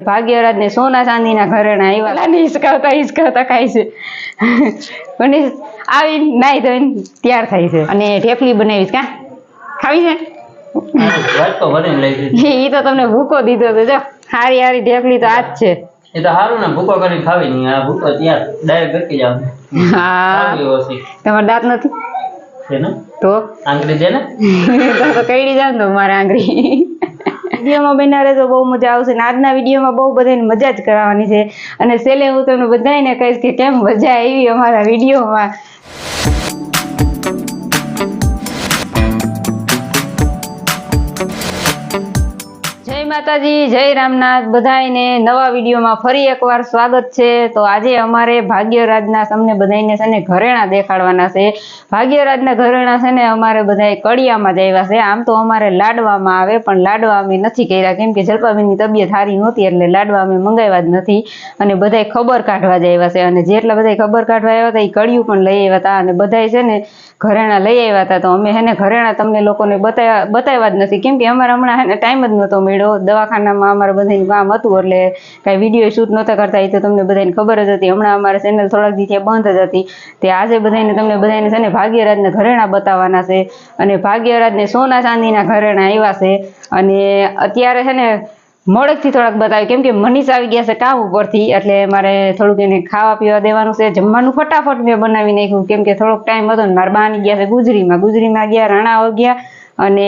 ભાગ્યરાજ ને સોના ચાંદીના ઘરેણા આવ્યા લાને હિસકાવતા હિસકાવતા ખાય છે. અને આવી નાઈ ધોઈને તૈયાર થાય છે. અને ઢેફલી બનાવીશ કા? ખાવી છે? ઈ તો તમને ભૂકો દીધો તો જો હારી હારી ઢેફલી તો આજ છે. એ તો સારું ને ભૂકો કરીને ખાવી નહીં આ ભૂકો ત્યાં ડાયરેક્ટ ગટકી જાવ હા. તમારે દાંત નથી? છે ને? તો? આંગળી દે ને? તો કઈ જાવ ને તો મારે આંગળી. વિડીયોમાં બન્યા રહેજો બહુ મજા આવશે અને આજના વિડીયોમાં બહુ બધાને મજા જ કરાવવાની છે. અને છેલ્લે હું તમને બધાને કહીશ કે કેમ મજા આવી અમારા વિડીયોમાં. માતાજી, જય રામનાથ. બધાને નવા વિડીયોમાં ફરી એકવાર સ્વાગત છે. તો આજે અમારે ભાગ્યરાજના તમને બધાને છે ને ઘરેણા દેખાડવાના છે. ભાગ્યરાજના ઘરેણા છે ને અમારે બધા કડિયામાં જ છે. આમ તો અમારે લાડવામાં આવે, પણ લાડવા અમે નથી કર્યા. કેમ કે જલપાબેનની તબિયત સારી નહોતી, એટલે લાડવા અમે મંગાવ્યા જ નથી. અને બધાય ખબર કાઢવા જ આવ્યા છે. અને જેટલા બધા ખબર કાઢવા આવ્યા હતા એ કડિયું પણ લઈ આવ્યા હતા. અને બધાય છે ને ઘરેણા લઈ આવ્યા હતા તો અમે હેને ઘરેણા તમને લોકોને બતાવ્યા બતાવ્યા જ નથી. કેમ કે અમારે હમણાં હેને ટાઈમ જ નહોતો મળ્યો. દવાખાનામાં અમારે બધાને કામ હતું એટલે કાંઈ વીડિયો શૂટ નહોતા કરતા. એ તો તમને બધાને ખબર જ હતી. હમણાં અમારે ચેનલ થોડાક દી બંધ જ હતી. તે આજે બધાને તમને બધાને છે ને ભાગ્યરાજને ઘરેણા બતાવવાના છે. અને ભાગ્યરાજને સોના ચાંદીના ઘરેણા આવ્યા છે. અને અત્યારે છે ને મોડેકથી થોડાક બતાવી કેમ કે મનીષ આવી ગયા છે કામ ઉપરથી, એટલે મારે થોડુંક એને ખાવા પીવા દેવાનું છે. જમવાનું ફટાફટ મેં બનાવી નાખ્યું. કેમ કે થોડોક ટાઈમ હતો ને મારા બાની ગયા છે ગુજરીમાં. ગુજરીમાં ગયા રાણાઓ ગયા. અને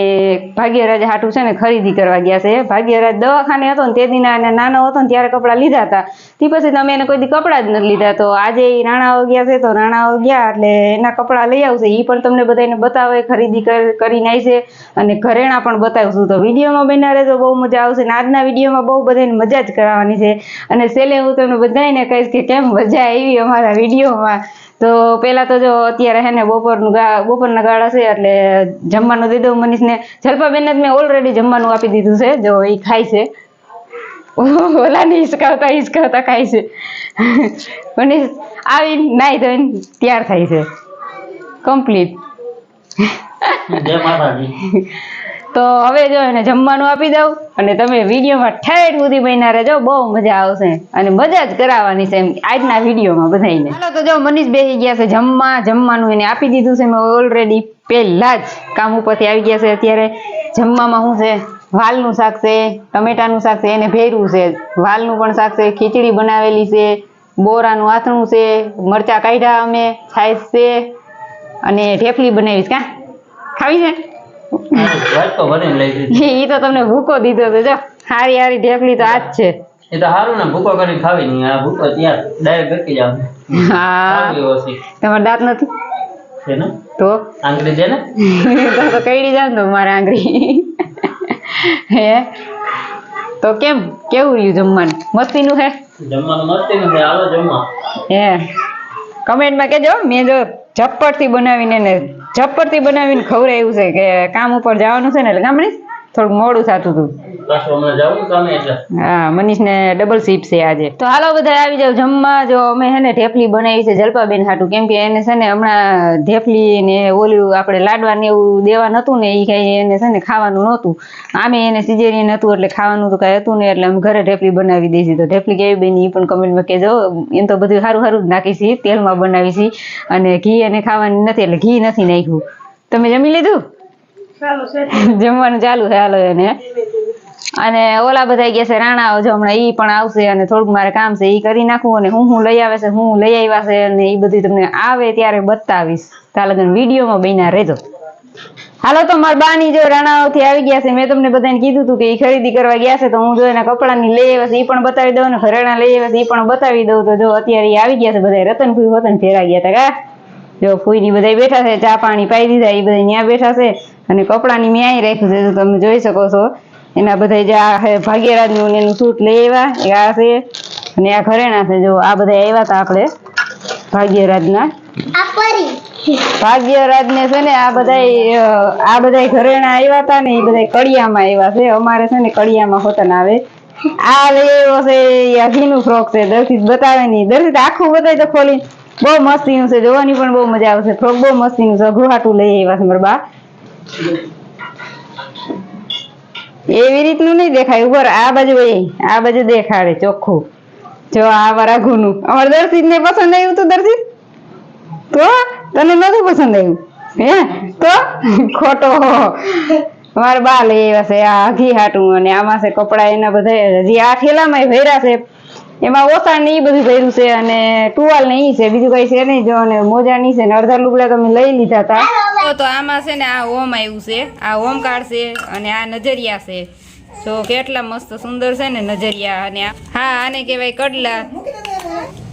ભાગ્યરાજ હાટું છે ને ખરીદી કરવા ગયા છે. ભાગ્યરાજ દવાખાને હતો ને તે દિન નાનો હતો ને ત્યારે કપડાં લીધા હતા. તે પછી તમે એને કોઈ દી કપડાં જ નથી લીધા. તો આજે એ રાણાઓ ગયા છે, તો રાણાઓ ગયા એટલે એના કપડાં લઈ આવશે. એ પણ તમને બધાને બતાવે, ખરીદી કર- કરીને આવશે અને ઘરેણા પણ બતાવશું. તો વિડીયોમાં બન્યા રહેજો, બહુ મજા આવશે. અને આજના વિડીયોમાં બહુ બધાને મજા જ કરાવવાની છે. અને છેલ્લે હું તમને બધાને કહીશ કે કેમ મજા આવી અમારા વિડીયોમાં. તો પેલા તો જો અત્યારે હે ને બપોરનું બપોરના ગાળા છે એટલે જમવાનું દઉં મનીષને. જલ્પાબેન જ મેં ઓલરેડી જમવાનું આપી દીધું છે, જો એ ખાય છે. ઓલા ને હિસકાવતા હિસકાવતા ખાય છે. મનીષ આવી નાઈ ધોઈને તૈયાર થાય છે. કમ્પ્લીટ જય માતાજી. તો હવે જો એને જમવાનું આપી દઉં અને તમે વિડીયોમાં ઠેઠ સુધી બન્યા રહેજો, બહુ મજા આવશે. અને મજા જ કરાવવાની છે એમ આજના વિડીયોમાં બધાને ચાલો તો જો મનીષ બેસી ગયા છે જમવા, જમવાનું એને આપી દીધું છે. મેં ઓલરેડી પહેલા જ કામ ઉપરથી આવી ગયા છે અત્યારે. જમવામાં શું છે? વાલનું શાક છે, ટમેટાનું શાક છે, એને ભેરું છે. વાલનું પણ શાક છે, ખીચડી બનાવેલી છે, બોરાનું આથણું છે, મરચા કાઢ્યા અમે, છાશ છે, અને ઢેફલી બનાવીશ. કા ખાવી છે? વાટકો ભરીને લઈ દીધી ઈ તો તમને ભૂકો દીધો તો જો હારી હારી ઢેકલી તો આ જ છે. એ તો સારું ને ભૂકો કરી ખાવી નહીં આ ભૂકો ત્યાં ડાયરેક્ટ ગટકી જાવ હા. આવી તમારે દાંત નથી? છે ને? તો? આંગળી દે ને? તો તો કઈડી જાવ તો મારે આંગળી. હે? તો કેમ કેવું રહ્યું જમવાનું? મસ્તીનું હે? જમવાનું મસ્તી નથી હાલો જમવા. હે? કમેન્ટમાં કહેજો. મેં જો ઝપ્પડથી બનાવીને ને ઝપ્પડથી બનાવીને ખવડાવ્યું છે કે કામ ઉપર જવાનું છે ને એટલે ગામડી થોડુંક મોડું થતું હતું. કામે એટલે હા મનીષને ડબલ છે આજે. તો હાલો બધા આવી જાવ જમવા. જો અમે હે ને ઢેફલી બનાવી છે જલપાબેન હાટું. કેમ કે એને છે ને હમણાં ઢેફલી ને ઓલું આપણે લાડવા ને એવું દેવા નતું ને એ કઈ એને છે ને ખાવાનું નહોતું. આમે એને સિજેરિયન હતું એટલે ખાવાનું તો કઈ હતું ને એટલે અમે ઘરે ઢેફલી બનાવી દઈશી તો ઢેફલી કેવી બની એ પણ કમેન્ટમાં કહેજો. એમ તો બધું સારું સારું જ નાખી છીએ તેલમાં બનાવી છીએ અને ઘી એને ખાવાની નથી એટલે ઘી નથી નાખ્યું. તમે જમી લીધું? જમવાનું ચાલુ છે હાલો એને. અને ઓલા બધા ગયા છે રાણા જો હમણાં ઈ પણ આવશે અને થોડુંક મારે કામ છે ઈ કરી નાખું અને હું હું લઈ આવે છે, હું લઈ આવ્યા છે અને ઈ બધું તમને આવે ત્યારે બતાવીશ. ત્યાં વિડીયોમાં બન્યા રહેજો. હાલો તો મારા બાની જો રાણાઓથી આવી ગયા છે, મેં તમને બધાને કીધું હતું કે ઈ ખરીદી કરવા ગયા છે, તો હું જો એના કપડાની લઈ આવ્યા છે એ પણ બતાવી દઉં ને ઘરેણા લઈ આવ્યા છે એ પણ બતાવી દઉં. તો જો અત્યારે એ આવી ગયા છે બધા રતન ફૂઈ વતન ફેરા ગયા હતા કા? જો ફૂઈની બધા બેઠા છે, ચા પાણી પાઈ દીધા એ બધા ત્યાં બેઠા છે અને કપડાની મેં અહીં રાખ્યું છે તમે જોઈ શકો છો. એના બધા જે આ ભાગ્યરાજનું એનું સૂટ લઈ આવ્યા આ છે અને આ ઘરેણા છે જો આ બધા આવ્યા હતા આપણે ભાગ્યરાજના ભાગ્યરાજને છે ને આ બધા આ બધા ઘરેણા આવ્યા હતા ને એ બધા કડિયામાં આવ્યા છે. અમારે છે ને કડિયામાં હોતન આવે. આ લઈ આવ્યો છે આ અઘીનું ફ્રોક છે. દર્શિત બતાવે નહીં. દર્શિત આખું બધાય તો ખોલી. બહુ મસ્તીનું છે જોવાની પણ બહુ મજા આવશે ફ્રોક બહુ મસ્તીનું છે. ઘુહાટું લઈ આવ્યા છે મારા બા. એવી રીતનું નહીં દેખાય. ઉપર આ બાજુ આ બાજુ દેખાડે ચોખ્ખું. જો આ વરાઘુનું અમારે દર્શિત ને પસંદ આવ્યું તું, દર્શિત? તો? તને નથી પસંદ આવ્યું? હે? તો? ખોટો. મારે બા એવા છે, આ હગી હાટું અને આમાં છે કપડા એના બધા હજી આ ઠેલામાં ભર્યા છે, એમાં ઓસાણ ને એ બધું ભર્યું છે અને ટુવાલ ને એ છે, બીજું કઈ છે નહીં. જો અને મોજા ની છે ને અડધા લુગડા તમે લઈ લીધા હતા તો આમાં છે ને આ ઓમ આવ્યું છે. આ ઓમ કાર્ડ છે અને આ નજરિયા છે. જો કેટલા મસ્ત સુંદર છે ને નજરિયા અને હા, આને કહેવાય કડલા.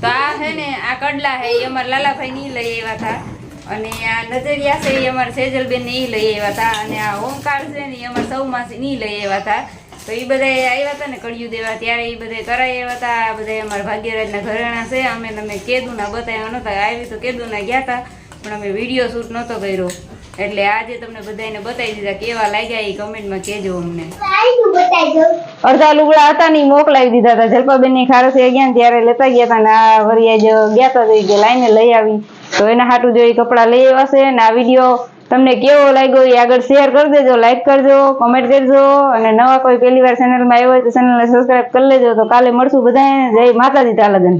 તો આ છે ને, આ કડલા છે એ અમારા લાલાભાઈ નહીં લઈ આવ્યા હતા. અને આ નજરિયા છે એ અમારા સેજલબેન ને ઈ લઈ આવ્યા હતા. અને આ ઓમકાર છે ને એ અમારા સૌમાસી નહીં લઈ આવ્યા હતા. તો એ બધા આવ્યા હતા ને કડિયું દેવા ત્યારે એ બધા કરાઈ આવ્યા હતા. આ બધા અમારા ભાગ્યરાજના ઘરેણા છે. અમે તમે કેદુના બતાવ્યા નહોતા આવી તો કેદુના ગયા હતા. પણ અમે વીડિયો શૂટ નહોતો કર્યો. એટલે આજે તમને બધાને બતાવી દીધા કેવા લાગ્યા એ કમેન્ટમાં કહેજો અમને. અડધા લુગડા હતા ને મોકલાવી દીધા હતા. જલપાબેનની ખારસે ગયા ત્યારે લેતા ગયા હતા ને આ વરિયા જ ગયા હતા કે લાઈને લઈ આવી. તો એના હાટું જો એ કપડાં લઈ આવ્યા છે ને આ વીડિયો તમને કેવો લાગ્યો એ આગળ શેર કરી દેજો લાઈક કરજો કમેન્ટ કરજો અને નવા કોઈ પહેલી વાર ચેનલમાં આવ્યો હોય તો ચેનલને સબસ્ક્રાઈબ કરી લેજો. તો કાલે મળશું બધાને જય માતાજી તાલગન